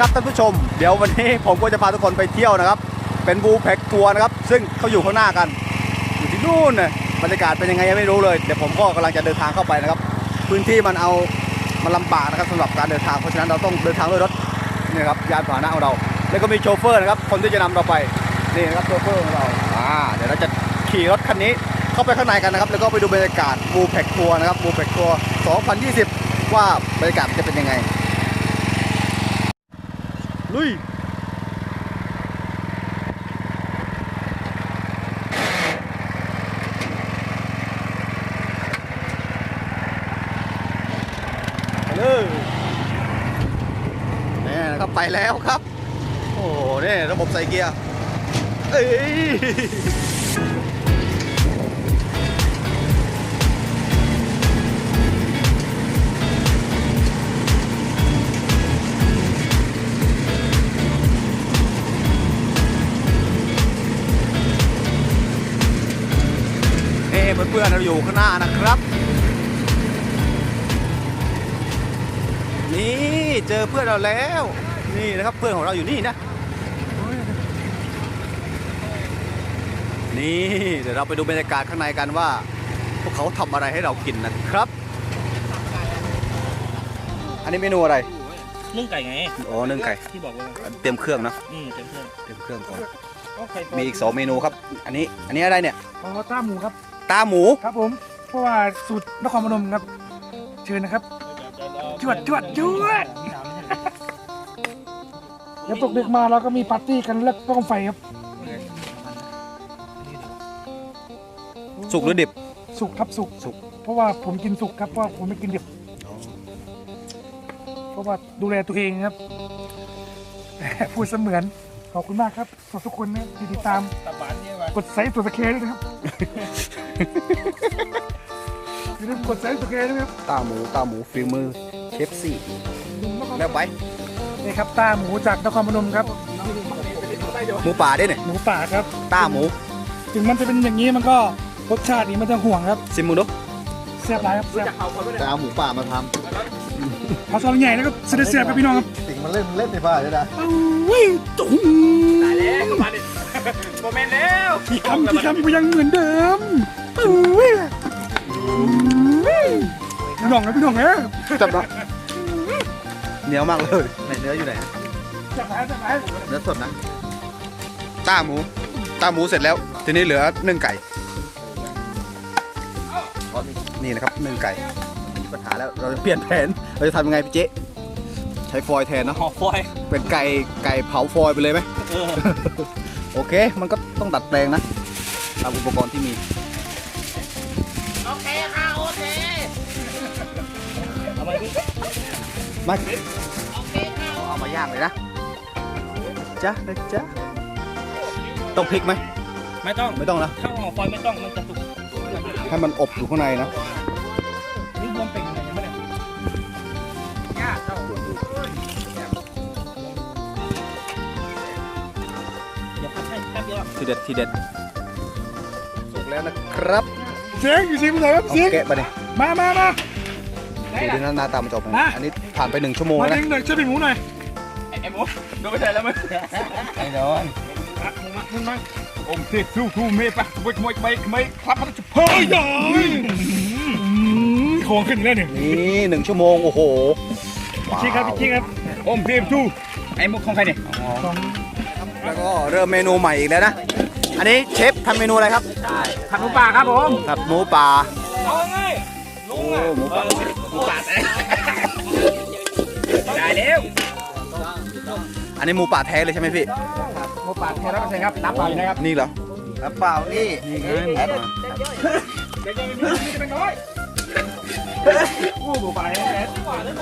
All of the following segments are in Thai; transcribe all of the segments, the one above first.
ครับท่านผู้ชม เดี๋ยววันนี้ผมก็จะพาทุกคนไปเที่ยวนะครับ เป็นบูแพ็กทัวร์นะครับ ซึ่งเขาอยู่ข้างหน้ากัน อยู่ที่นู่นนะบรรยากาศเป็นยังไงยังไม่รู้เลย เดี๋ยวผมก็กำลังจะเดินทางเข้าไปนะครับ พื้นที่มันเอามันลำบากนะครับสำหรับการเดินทาง เพราะฉะนั้นเราต้องเดินทางด้วยรถนี่ครับยานพาหนะของเรา แล้วก็มีโชเฟอร์นะครับ คนที่จะนำเราไป นี่นะครับโชเฟอร์ของเรา อ่า เดี๋ยวเราจะขี่รถคันนี้เข้าไปข้างในกันนะครับ แล้วก็ไปดูบรรยากาศบูแพ็กทัวร์นะครับบูแพ็กทัวร์2020 ว่าบรรยากาศจะเป็นยังไง ลุยเลยนี่นะครับไปแล้วครับ โอ้โหนี่ระบบใส่เกียร์ เอ้ย เอ้เพื่อนๆเราอยู่ข้างหน้านะครับ นี่เจอเพื่อนเราแล้ว นี่นะครับเพื่อนของเราอยู่นี่นะ นี่เดี๋ยวเราไปดูบรรยากาศข้างในกันว่า พวกเขาทำอะไรให้เรากินนะครับ อันนี้เมนูอะไรนึ่งไก่ไงอ๋อนึ่งไก่ที่บอกว่าเตรียมเครื่องนะอืมเต็มเครื่องเตรียมเครื่องก่อนก็ไข่มีอีกสองเมนูครับ อันนี้ อันนี้อะไรเนี่ยขอต้าหมูครับ ตาหมู ครับผม เพราะว่าสูตรนครพนมครับ เชิญนะครับ จวดจวดจวด เดี๋ยวตกดึกมาเราก็มีปาร์ตี้กันแล้วก็กองไฟครับ สุกหรือดิบ สุกครับสุกสุก เพราะว่าผมกินสุกครับเพราะว่าผมไม่กินดิบเพราะว่าดูแลตัวเองครับ พูดเสมือนขอบคุณมากครับสำหรับทุกคนนะที่ติดตามตับบานเนี่ยว่ะกดไซส์ตัวสแกนด้วยนะครับ อย่าลืมกดไซส์ตัวสแกนด้วยนะครับตาหมูตาหมูฝีมือเชฟซี่แล้วไปนี่ครับต้าหมูจากนครพนมครับ หมูป่าด้วยเนี่ยหมูป่าครับ ตาหมู ถึงมันจะเป็นอย่างนี้มันก็รสชาตินี้มันจะห่วงครับซิมมูดูแซ่บหลายครับแซ่บจะเอาหมูป่ามาทเขาซองใหญ่แล้วก็เสด็จเสียบครับพี่น้องครับำสิ่งมันเล่นเล่นในบ้านใช่ไหมอุ้ยตุ้มตายแล้วมาดิโมเมนต์แล้วที่คำที่คำก็ยังเหมือนเดิมอุ้ยอุ้ย พี่น้องนะพี่น้องนะจับนะเหนียวมากเลยไหนเนื้ออยู่ไหนแซ่บหลายแซ่บหลายเนื้อสดนะต้าหมูต้าหมูเสร็จแล้ว ทีนี้เหลือนึ่งไก่นี่นะครับนึ่งไก่มีปัญหาแล้วเราจะเปลี่ยนแผนเราจะทำยังไงพี่เจ๊ใช้ฟอยแทนนะหอฟอยเป็นไก่ไก่เผาฟอยไปเลยไหมโอเค มันก็ต้องดัดแปลงนะตามอุปกรณ์ที่มี เอาไปดิมาเอามาย่างเลยนะจ้ะนะจ๊ะต้องพลิกไหมไม่ต้องไม่ต้องนะถ้าหอฟอยไม่ต้องมันจะสุกให้มันอบอยู่ข้างในนะนี่รวมเป็นยังไงไม่ได้ยากเจ้าเดี๋ยวพัดให้แป๊บเดียวทีเด็ดทีเด็ดสุกแล้วนะครับ เสียงอยู่เสียงอยู่ไหนครับเอาเสียงแกะมาดิมามามาดูดิหน้าหน้าตามันจะออกเป็นมาอันนี้ผ่านไปหนึ่งชั่วโมงมาแล้วเด้นะงหน่อยช่วยเป็นหมูหน่อยไอ้หมูดูไปไหนแล้วมึงไอ้นอนอะหมูมาหมูมาอมเทสู้ทูเมปะขโมยขโมยไม่ไม่ครับมันจะเฮ้ยใหญ่ของขึ้นอีกแล้วเนี่ยนี่หนึ่งชั่วโมงโอ้โหจริงครับจริงครับอมเทสู้ไอ้มุกของใครเนี่ยของแล้วก็เริ่มเมนูใหม่อีกแล้วนะ อันนี้เชฟ ทำเมนูอะไรครับผัดหมูป่าครับผมผัดหมูป่าเอาไงลุโอ้งอะหมูป่าหมูป่าได้แล้วอันนี้หมูป่าแท้เลยใช่ไหมพี่หมูป่าแท้ร้อยเปอร์เซ็นต์ครับน้ำเปล่าอยู่นะครับนี่เหรอน้ำเปล่านี่นี่ไงหมูป่าโอ้หมูป่าแท้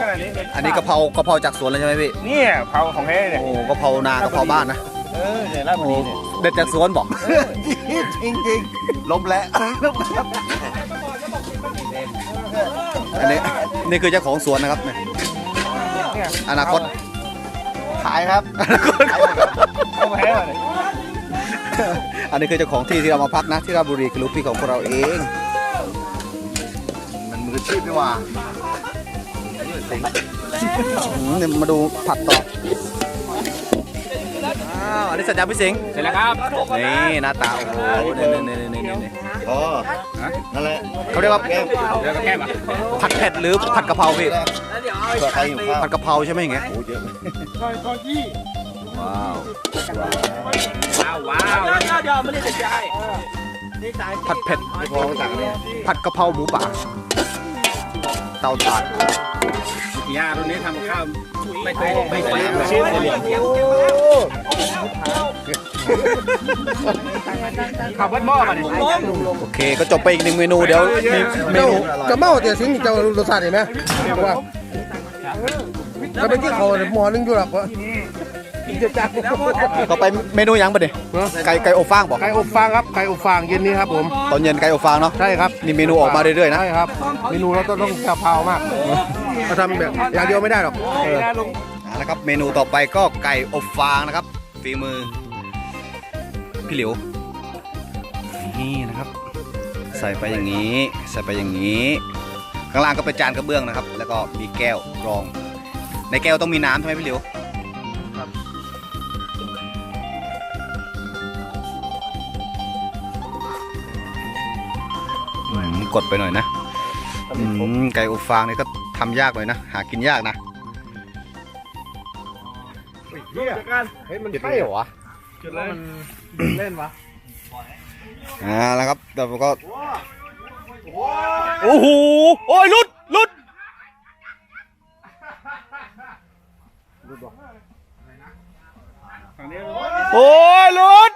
ขนาดนี้อันนี้กะเพรากะเพราจากสวนเลยใช่ไหมพี่เนี่ยเผาของแท้เนี่ยโอ้กะเพรา นากะเพราบ้านนะเออเนี่ยราชบุรีเนี่ยเด็ดจากสวนบอก จริงจริงๆล้มแล้วอันนี้นี่คือเจ้าของสวนนะครับเนี่ยเนี่ยอนาคตขายครับอนาคตเอามาให้เลยอันนี้คือเจ้าของที่ที่เรามาพักนะที่ราชบุรีคือลูกพี่ของพวกเราเอง มันมืออาชีพนี่หว่าอืมเนี่ยมาดูผัดต่อ อันนี้เสร็จยังพี่สิงห์เสร็จแล้วครับนี่หน้าตาโอ้โหนี่นี่นี่นี่นี่อ๋อนั่นแหละเขาเรียกว่าแก้มแล้วก็แก้มอะผัดเผ็ดหรือผัดกะเพราพี่เผื่อใครหิวข้าวผัดกะเพราใช่ไหมอย่างเงี้ยโอ้เยอะว้าวว้าวว้าวเดี๋ยวไม่ได้จะใจผัดเผ็ดพอสั่งเนี่ยผัดกะเพราหมูป่าเตาถ่านย่าตรงนี้ทำข้าวไม่โตไม่โตชิ้นเหลี่ยม ขับวัดหม้อมาดิโอเคก็จบไปอีกหนึ่งเมนูเดี๋ยวมีเมนูจะเมาแต่สิ่งที่เจ้ารสชาติเห็นไหมว่าก็เป็นที่เขาหมอนึงอยู่หรอกวะต่อไปเมนูยังปะเนี่ยไก่ไก่อบฟางบอกไก่อบฟางครับไก่อบฟางเย็นนี้ครับผมตอนเย็นไก่อบฟางเนาะใช่ครับนี่เมนูออกมาเรื่อยๆนะใช่ครับเมนูเราต้องต้องกะเพรามากเราทำแบบอย่างเดียวไม่ได้หรอก เออเอาละครับ เมนูต่อไปก็ไก่อบฟางนะครับฝีมือ พี่หลิวนี่นะครับ ใส่ไปอย่างนี้ ใส่ไปอย่างนี้ ข้างล่างก็เป็นจานกระเบื้องนะครับ แล้วก็มีแก้วรอง ในแก้วต้องมีน้ำใช่ไหมพี่หลิวอืมกดไปหน่อยนะอืมไก่อบฟางนี่ก็ทำยากหน่อยนะ หากินยากนะ เฮ้ยมันใช่เหรอวะจุดเลยเล่นวะอ่าแล้วครับแต่ก็โอ้โหโอ้ยหลุดหลุดโอ้ยหลุด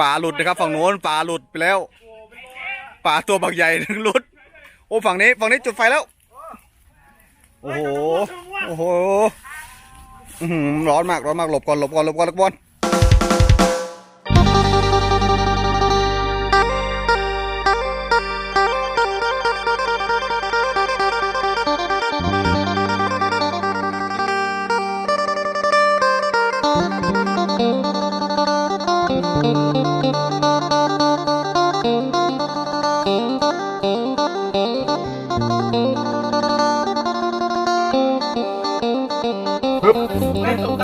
ปลาหลุดนะครับฝั่งโน้นปลาหลุดไปแล้ว ป่าตัวบักใหญ่นึงลุดโอ้ฝั่งนี้ฝั่งนี้จุดไฟแล้ว โอ้โห โอ้โหร้อนมากร้อนมากหลบก่อนหลบก่อนหลบก่อนหลบก่อน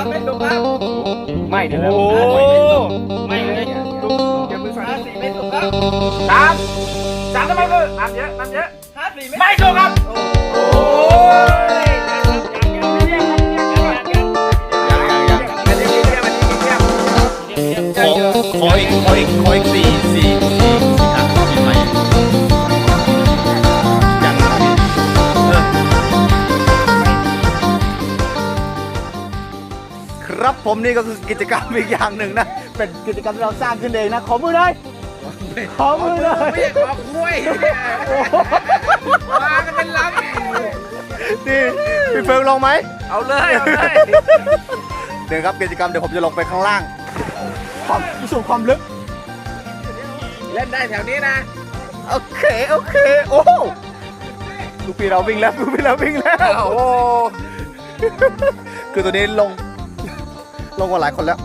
ครับไม่ตกครับไม่เดี๋ยวแล้วไม่เลยอย่ามือสั่นห้าสี่ไม่ตกครับสามสามทำไมคือน้ำเยอะน้ำเยอะห้าสี่ไม่ตกครับโอ้ยยังยังยังอันนี้เรียกอันนี้เรียกขอขออีกขออีกขออีก ผมนี่ก็คือกิจกรรมอีกอย่างหนึ่งนะ เป็นกิจกรรมที่เราสร้างขึ้นเองนะ ขอมือหน่อยขอมือหน่อยไม่ใช่ขอคุยมากันเป็นลำนี่พี่เฟิงลงไหม เอาเลยเอาเลยเดี๋ยวครับกิจกรรมเดี๋ยวผมจะลงไปข้างล่าง ความพิสูจน์ความลึก เล่นได้แถวนี้นะ โอเคโอเค โอ้โหลูกพี่เราวิ่งแล้วลูกพี่เราวิ่งแล้วโอ้โหคือตัวนี้ลง ลงกว่าหลายคนแล้ว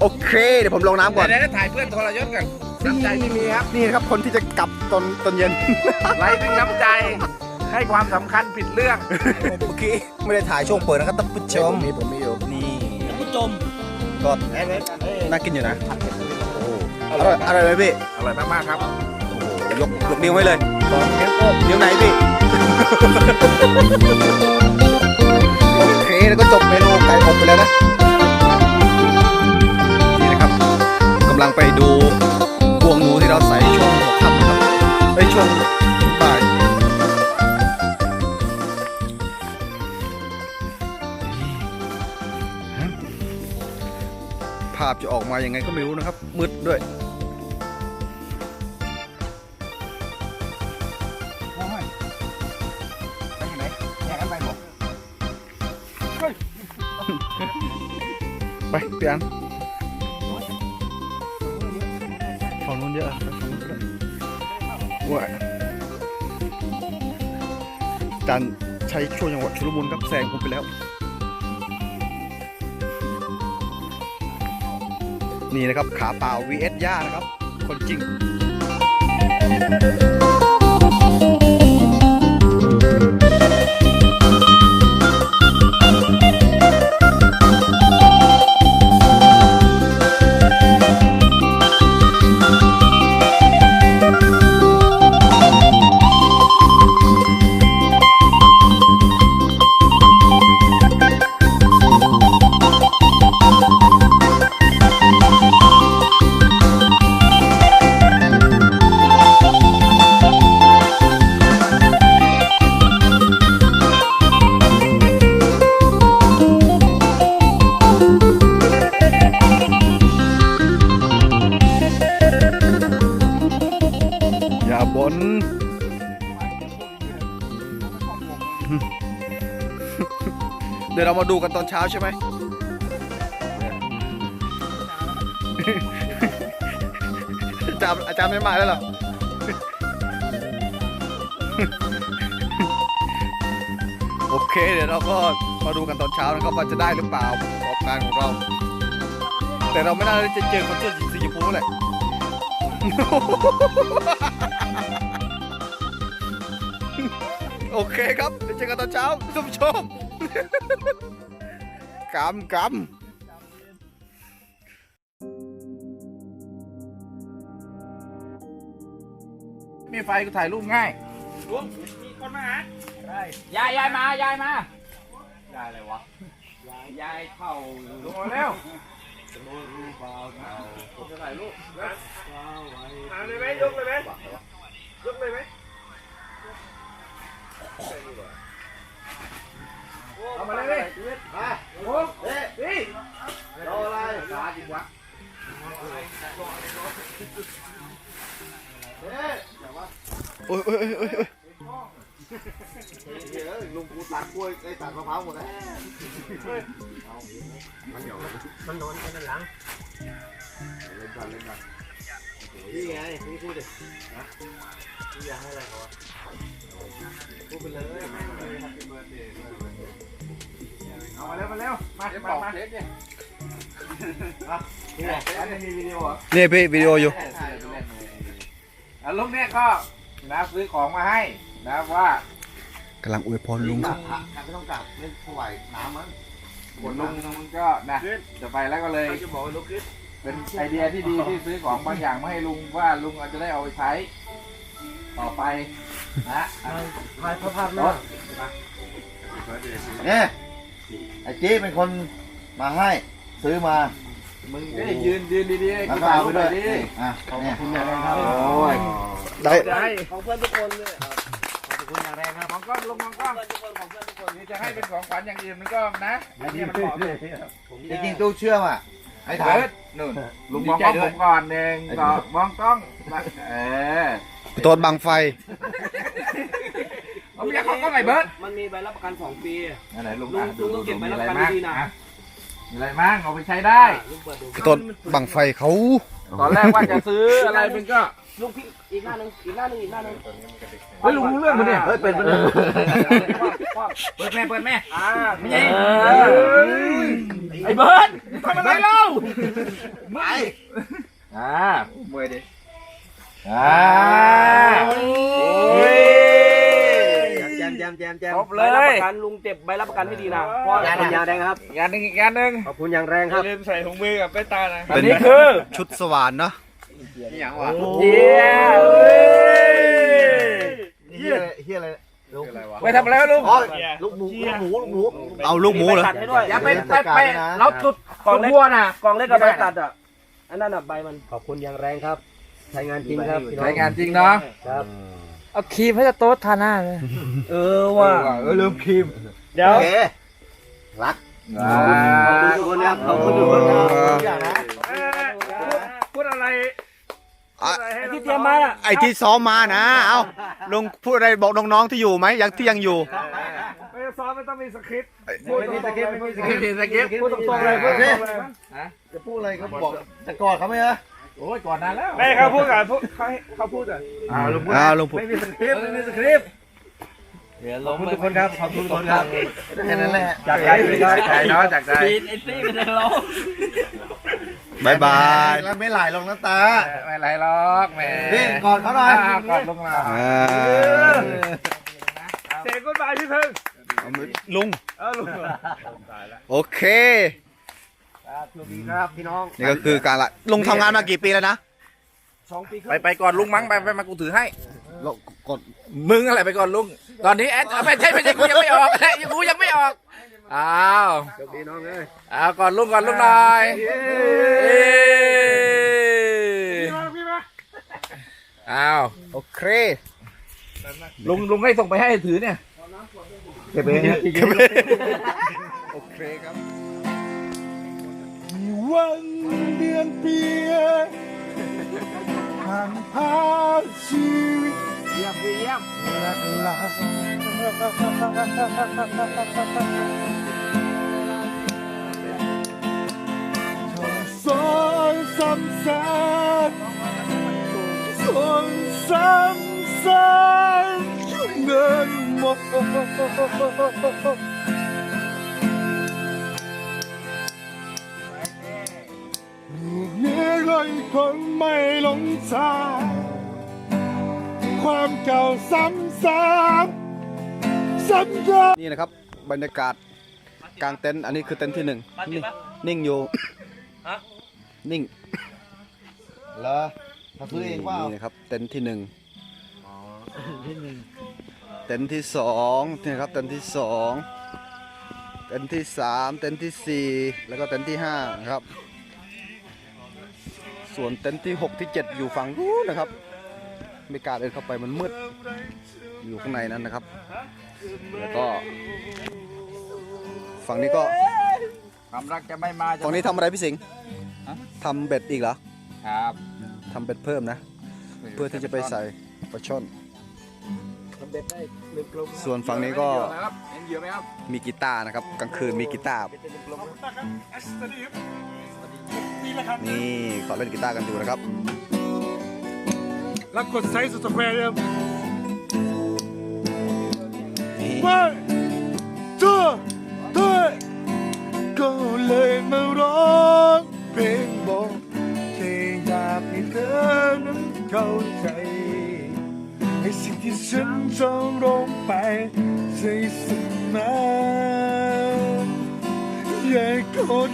โอเค เดี๋ยวผมลงน้ำก่อน เดี๋ยวถ่ายเพื่อนทรยศกันน้ำใจที่มีครับ นี่นะครับคนที่จะกลับตอนตอนเย็น ไร้ซึ่งน้ำใจ ให้ความสำคัญผิดเรื่องโอเค ไม่ได้ถ่ายช่วงเปิดนะครับท่านผู้ชมมีผมมีอยู่นี่ท่านผู้ชมก็น่ากินอยู่นะโอ้อร่อยอร่อยไหมพี่อร่อยมากๆครับยกยกนิ้วให้เลยนิ้วไหนพี่ โอเคแล้วก็จบเมนูไก่อบไปแล้วนะ นี่นะครับกำลังไปดูพวงหนูที่เราใส่ช่วงหัวค่ำนะครับไอช่วงบ่ายภาพจะออกมายังไงก็ไม่รู้นะครับ มืดด้วย เปลี่ยนฝั่งนู้นเยอะไปฝั่งนู้นก็ได้ว้ายจานใช้ช่วงจังหวะชุลมุนครับแซงผมไปแล้ว นี่นะครับขาเปล่า vs ย่านะครับ คนจริง เดี๋ยวเรามาดูกันตอนเช้าใช่ไหมอาจารย์อาจารย์ไม่มาแล้วหรอโอเค เดี๋ยวเราก็มาดูกันตอนเช้านะครับว่าจะได้หรือเปล่าประกอบการของเรา แต่เราไม่น่าจะเจอคนเสื้อสีชมพูแหละ โอเคครับเดี๋ยวเจอกันตอนเช้าท่านผู้ชมกำกำมีไฟก็ถ่ายรูปง่ายลุงมีคนมาหาได้ยายยายมายายมายายอะไรวะ ยายเข้าลุงมาเร็วจะถ่ายรูปถ่ายเลยไหมยกเลยไหมยกเลยไหม เอามาเลยมาโอ้เฮ้ยรออะไรตาจริงวะโอ้ยโอ้ยโอ้ยโอ้ยโอ้ยลุงกูตัดกล้วยไอ้ตัดมะพร้าวหมดแล้วนี่ไงนี่พูดดินี่อยากให้อะไรเขาอะ พูดไปเลยเอามาเร็วมาเร็วมามามาเนี่ยนี่ไงอันนี้มีวิดีโอเหรอนี่พี่วิดีโออยู่อะลุงเนี่ยก็นะซื้อของมาให้นะว่ากำลังอวยพรลุงครับกลับไม่ต้องกลับเล่นถวายน้ำมั้งผลลุงมันก็นะจะไปแล้วก็เลยเป็นไอเดียที่ดีที่ซื้อของบางอย่างมาให้ลุงว่าลุงอาจจะได้เอาไปใช้ ต่อไปนะอะถ่ายภาพหน้าเนี่ยไอ้จี้เป็นคนมาให้ซื้อมา มึงได้ยืนยืนดีๆให้แล้วกูก็ถ่ายเอาไปไปด้ด้ววยยดิอะเนี่ยโอ้ยได้ของเพื่อนทุกคนเลยขอบคุณอย่างแรงครับมองกล้องลุงมองกล้องทุกคนของเพื่อนทุกคนนี่จะให้เป็นของขวัญอย่างอื่นมันก็นะอันนี้มันเหมาะกับจริงๆตู้เชื่อมอะให้ถ่ายเบิร์ดนู่นลุงมองกล้องผมก่อนหนึ่งสองมองกล้องเออ ตัวบังไฟ เอาไม่อยากของกล้องไหนเบิร์ดมันมีใบรับประกันสองปีไหนลุงลุงอะดูลุงดูเก็บไว้มีรับอะไรประกันบ้างดีๆนะ อะมีอะไรบ้างเอาไปใช้ได้ ลุงเปิดดูต้นบังไฟเขาตอนแรกว่าจะซื้ออะไรมันก็ ลุงพี่อีกหน้าหนึ่งอีกหน้าหนึ่งอีกหน้าหนึ่งเฮ้ยลุงรู้เรื่องมันเนี่ยเฮ้ยเป็นไปเลยเปิดแม่เปิดแม่อ่าไม่ใช่ไอ้เบิร์ดทำอะไรเล่าไม่อ่าเมื่อยดิ อ่าโอ้ยแจมแจมแจมแจมครบเลใบรับยประกันลุงเก็บใบรับประกันให้ดีนะเพราะขอบคุณอย่างแรงครับ งานหนึ่งอีกงานหนึ่งขอบคุณอย่างแรงครับลืมใส่ถุงมือกับเป้ตานะเป็นอันนี้คือชุดสว่านเนาะอย่างวะเยี่เยี่ยยมเฮียเฮียอะไรลูกไปทำอะไรวะลุงอ๋อลูกหมูลูกหมูลูกหมู เอาลูกหมูเหรอตัดให้ด้วยอย่าไปไปไปเราจุดกองวัวน่ะกล่องเล็กกับใบตัดอะอันนั้นอะใบมันขอบคุณอย่างแรงครับ ใช้งานจริงครับพี่น้อใช้งานจริงเนาะครับ เอาครีมให้จะโต๊ดทาหน้าเลยเออว่ะเออลืมครีม เดี๋ยวโอเครักอ่าขอบคุณทุกคนครับขอบคุณทุกคนครับทุกอย่างนะพูดอะไรอะที่เตรียมมาอะไอที่ซ้อมมานะ เอาลุงพูดอะไรบอกน้องๆที่อยู่ไหมยังที่ยังอยู่ไม่ซ้อมไม่ต้องมีสคริปต์ไม่มีสเก็ตไม่มีสไม่เก็ตมีสคริปต์พูดตรงๆเลยพูดตรงๆเลยจะพูดอะไรเขาบอกจะกอดเขาไหมฮะ โอ้ยก่อนนานแล้วไม่เขาพูดก่อนพูดเขาให้เขาพูดก่อนอ่าลุงพูดอ่าลุงพูด ไม่มีสคริปต์ไม่มีสคริปต์ขอบคุณทุกคนครับขอบคุณทุกคนครับแค่นั้นแหละจากใจจากใจเนาะจากใจไอ้ตี้เป็นเราบายบาย แล้วไม่ไหลหรอกน้ำตาไม่ไรหรอกแหมนี่กอดเขาหน่อยกอดลงมาอ่าเสียงกุดบายพี่พึ่งลุงเออลุงโอเค สวัสดีครับพี่น้องนี่ก็คือการละลุงทำงานมากี่ปีแล้วนะสองปีคไปรึ่งไปก่อนลุงมั้งไปไปมากูถือให้เรากดมึงอะไรไปก่อนลุง ตอนนี้แอดไม่ใช่ไม่ใช่กูยังไม่ออกกูยังไม่ออกอ้าวสวัสดีน้องเอ้ยอ้าวก่อนลุงก่อนลุงหน่อยเอ้อ้าวโอเคลุงลุงให้ส่งไปให้ถือเนี่ยเก็บเองโอเคครับ วันเดือนเปียผ่านพาชีวิตยมเยี่ยมสอนซ้ำซ้ำสอนซ้ำซ้ำเงินหมด เมียก็อีกคนไม่หลงทาง ความเก่าซ้ำซ้ำซ้ำซ้ำนี่นะครับ บรรยากาศกลางเต็นท์อันนี้คือเต็นท์ที่หนึ่งนิ่งนิ่งอยู่นิ่งเหรอมาซื้อเองว่านี่นะครับ เต็นท์ที่หนึ่งเต็นท์ที่สองนี่นะครับเต็นท์ที่สองเต็นท์ที่สามเต็นท์ที่สี่แล้วก็เต็นท์ที่ห้านะครับ ส่วนเต็นท์ที่หกที่เจ็ดอยู่ฝั่งนู้นนะครับ ไม่กล้าเดินเข้าไปมันมืด อยู่ข้างในนั้นนะครับ แล้วก็ ฝั่งนี้ก็ความรักจะไม่มาจะฝั่งนี้ทำอะไรพี่สิงห์ทำเบ็ดอีกเหรอครับทำเบ็ดเพิ่มนะ เพื่อที่จะไปใส่ปลาช่อนส่วนฝั่งนี้ก็เห็นเหยื่อไหมครับมีกีตาร์นะครับ กลางคืนมีกีตาร์นี่ เขาเล่นกีตาร์กันอยู่นะครับ แล้วกดไซส์สแควร์เดิมนี่ one two three ก็เลยมาร้องเพลงบอกแค่อยากให้เธอนั้นเข้าใจในสิ่งที่ฉันจะร้องไปใจสุดนะอย่าโกร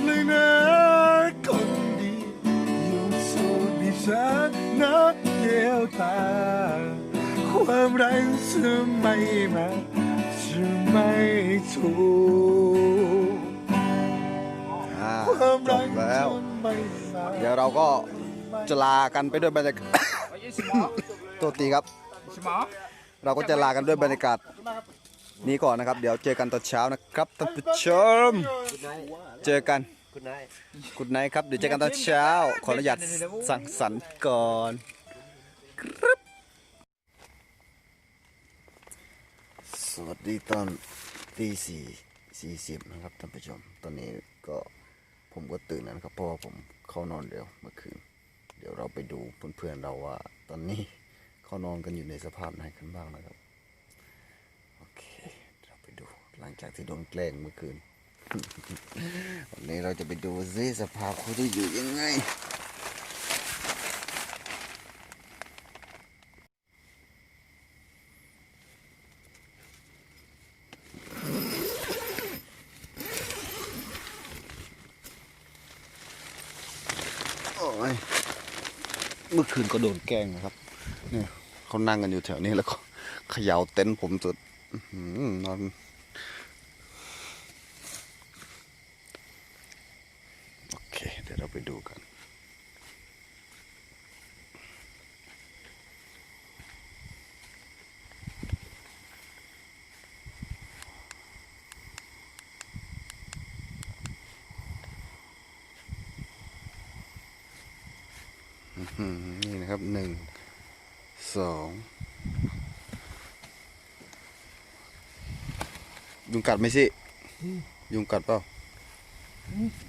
ความรักจะไม่มาจะไม่ถูกอ่าความจรักบแล้ว จะไม่มาเดี๋ยวเราก็จะลากันไปด้วยบรรยากาศ ตัวตีครับ เราก็จะลากันด้วยบรรยากาศ นี้ก่อนนะครับ เดี๋ยวเจอกันตอนเช้านะครับท่านผู้ชม เจอกันคุณนายกุดไนครับ เดี๋ยวเจอกันตอนเช้า ขออนุญาตสั่งสรรค์ก่อนครับ วัสดีตอนตีสี่สี่สิบนะครับท่านผู้ชม ตอนนี้ก็ผมก็ตื่นแล้วนะครับเพราะว่าผมเข้านอนเร็วเมื่อคืน เดี๋ยวเราไปดูเพื่อนๆเราว่า ตอนนี้เขานอนกันอยู่ในสภาพไหนกันบ้างนะครับ โอเค เราไปดูหลังจากที่โดนแกล้งเมื่อคืน วันนี้เราจะไปดูซิสภาพเขาจะอยู่ยังไง เมื่อคืนก็โดนแกล้งนะครับ เนี่ยเขานั่งกันอยู่แถวนี้แล้วก็เขย่าเต็นท์ผมจนนอน โอเค เดี๋ยวเราไปดูกัน อื้อหือนี่นะครับหนึ่ง สอง ยุง กัดไหมสิยุงกัดเปล่า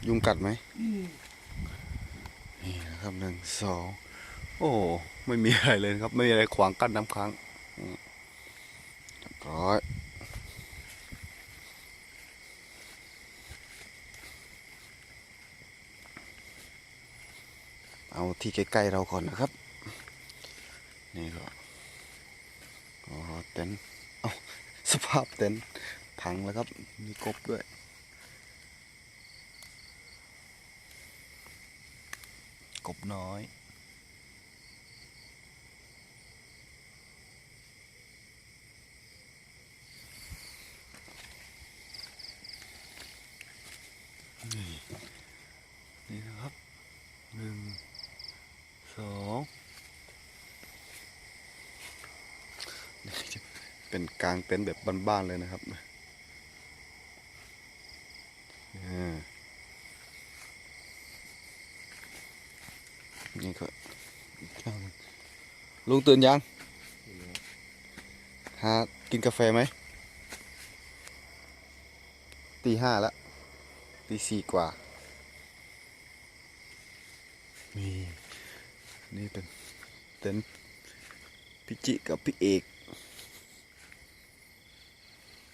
ยุงกัดไหมนี่นะครับหนึ่งสองโอ้ไม่มีอะไรเลยครับ ไม่มีอะไรขวางกั้นน้ำค้างร้อยเอาที่ใกล้ๆเราก่อนนะครับ นี่ก็อ๋อเต็นท์เอาสภาพเต็นท์ พังแล้วครับ มีกบด้วย กบน้อย นี่นะครับหนึ่งสองเป็นกลางเต็นท์แบบบ้านๆเลยนะครับอ่านี่ก็อีกข้างหนึ่ง ลุงตื่นยัง หา กินกาแฟไหม ตีห้าแล้วตีสี่กว่า นี่ นี่เป็นเต็นท์พี่จิกับพี่เอก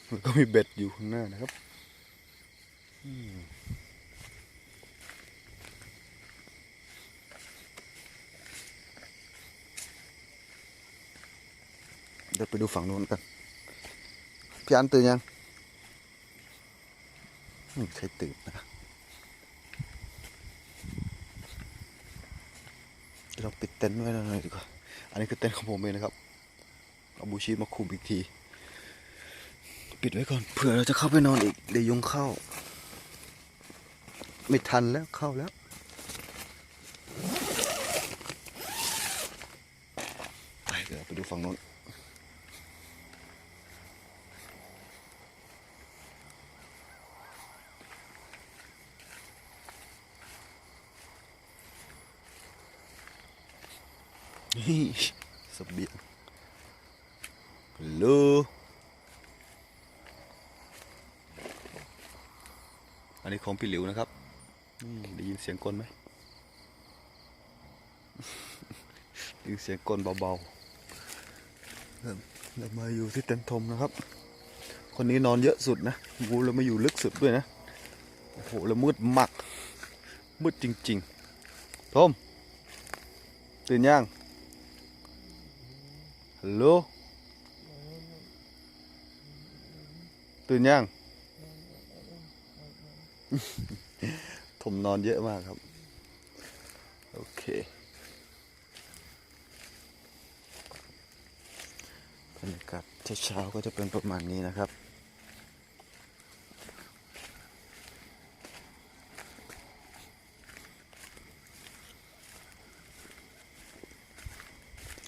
แล้วก็มีเบ็ดอยู่ข้างหน้านะครับ อืม เดี๋ยวไปดูฝั่งนู้นกัน พี่อันตื่นยังไม่ใครตื่นนะเราปิดเต็นท์ไว้หน่อยดีกว่า อันนี้คือเต็นท์ของผมเองนะครับ เอาบูชีมาคุมอีกที ปิดไว้ก่อน เผื่อเราจะเข้าไปนอนอีก เดี๋ยวยุงเข้า ไม่ทันแล้วเข้าแล้วไปเดี๋ยวไปดูฝั่งโน้นเสบียงฮัลโหลอันนี้ของ พี่หลิวนะครับนี่ได้ยินเสียงกลไหมได้ยินเสียงกลเบาๆเริ่มเริ่มมาอยู่ที่เต็นท์ทมนะครับ คนนี้นอนเยอะสุดนะงูแล้วมาอยู่ลึกสุดด้วยนะโอ้โหแล้วมืดมากมืดจริงๆทมตื่นยังฮัลโหลตื่นยัง ผมนอนเยอะมากครับ โอเคบรรยากาศเช้าๆก็จะเป็นประมาณนี้นะครับ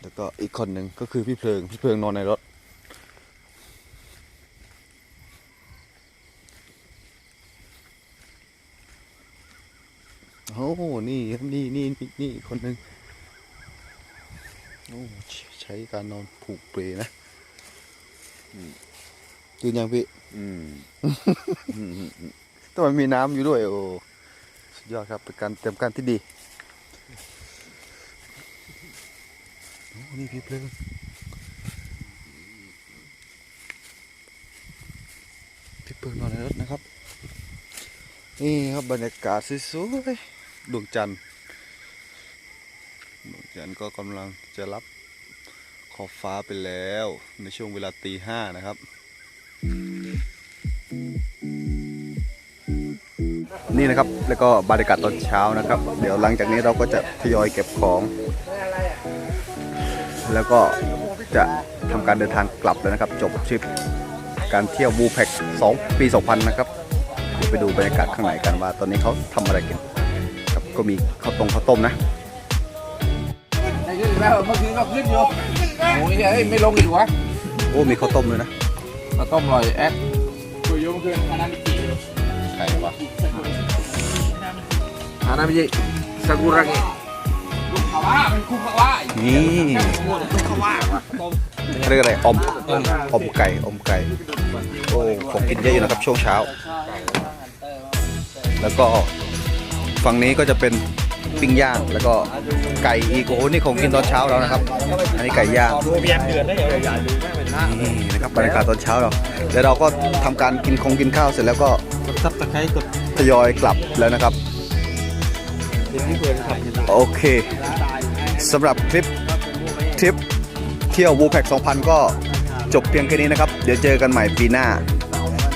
แล้วก็อีกคนหนึ่งก็คือพี่เพลิง พี่เพลิงนอนในรถ โอ้โหนี่ครับนี่ นี่อีกคนหนึ่งโอ้ใช้การนอนผูกเปลนะอืมตื่นยังพี่อืมแต่มันมีน้ำอยู่ด้วย โอ้สุดยอดครับเป็นการเตรียมการที่ดีโอ้นี่พี่เพลิงพี่เพลิงนอนในรถนะครับ นี่ครับบรรยากาศสวยๆดวงจันทร์ นก็กำลังจะรับขอบฟ้าไปแล้วในช่วงเวลาตีห้านะครับ นี่นะครับแล้วก็บรรยากาศตอนเช้านะครับ เดี๋ยวหลังจากนี้เราก็จะทยอยเก็บของ แล้วก็จะทำการเดินทางกลับแล้วนะครับ จบทริปการเที่ยวบูแพ็ก2ปี 2000 นะครับไปดูบรรยากาศข้างในกันว่า ตอนนี้เขาทำอะไรกันครับก็มีข้าวต้มข้าวต้มนะ แล้วเมื่อคืนก็ขึ้นอยู่โอ้ยเฮ้ยไม่ลงอีกวะโอ้มีข้าวต้มด้วยนะมาต้มลอยแอดคุยเยอะเมื่อคืนคณะนิติใครวะอานามิจิซากุระเกะขาวาเป็นคุกขาวานี่เรียกอะไรอมอมไก่อมไก่โอ้ของกินเยอะอยู่นะครับช่วงเช้า แล้วก็ฝั่งนี้ก็จะเป็นปิ้งย่างแล้วก็ ไก่อีกโอ้โหนี่ของกินตอนเช้าแล้วนะครับ อันนี้ไก่ย่างเบียร์เดือดได้เหรอนี่นะครับบรรยากาศตอนเช้าเราเดี๋ยวเราก็ทำการกินคงกินข้าวเสร็จแล้วก็ซับตะไคร้กดทยอยกลับแล้วนะครับ โอเคสำหรับคลิปทริปเที่ยววูแพ็ก2000 ก็จบเพียงแค่นี้นะครับ เดี๋ยวเจอกันใหม่ปีหน้า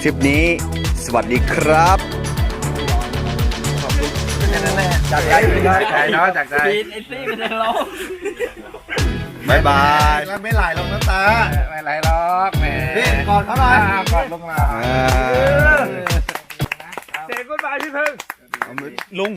ทริปนี้สวัสดีครับ จากใจจากใจเนาะจากใจบ๊ายบายแล้วไม่ไหลหรอกน้ำตาไม่ไรหรอกแหมพี่กอดเขาหน่อยกอดลงมาอ่าเสกก้นบายพี่เพิ่งลุง